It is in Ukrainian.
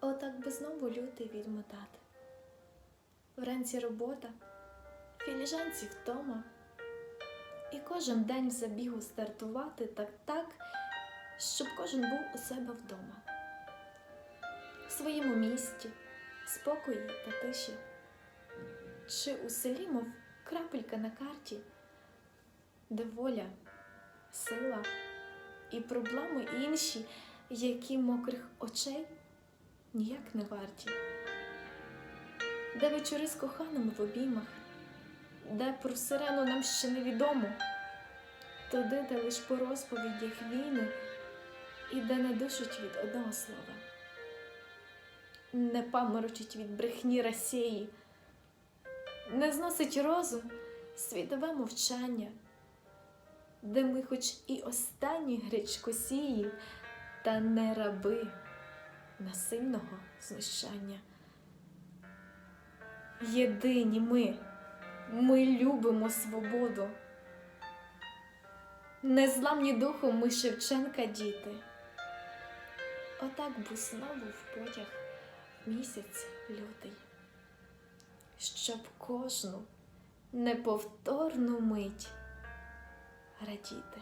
Отак би знову лютий відмотати. Вранці робота, філіжанці втома. І кожен день в забігу стартувати так так, щоб кожен був у себе вдома. В своєму місті, спокої та тиші. Чи у селі, мов крапелька на карті, де воля, сила і проблеми інші, які мокрих очей ніяк не варті, де вечори з коханими в обіймах, де про сирену нам ще невідомо, туди, де лиш по розповідях війни і де не душить від одного слова, не паморочить від брехні Росії, не зносить розум світове мовчання, де ми хоч і останні гречкосії, та не раби насильного знущання. Єдині ми, ми любимо свободу. Незламні духом ми Шевченка діти. Отак бо знову в потяг місяць лютий, щоб кожну неповторну мить радіти.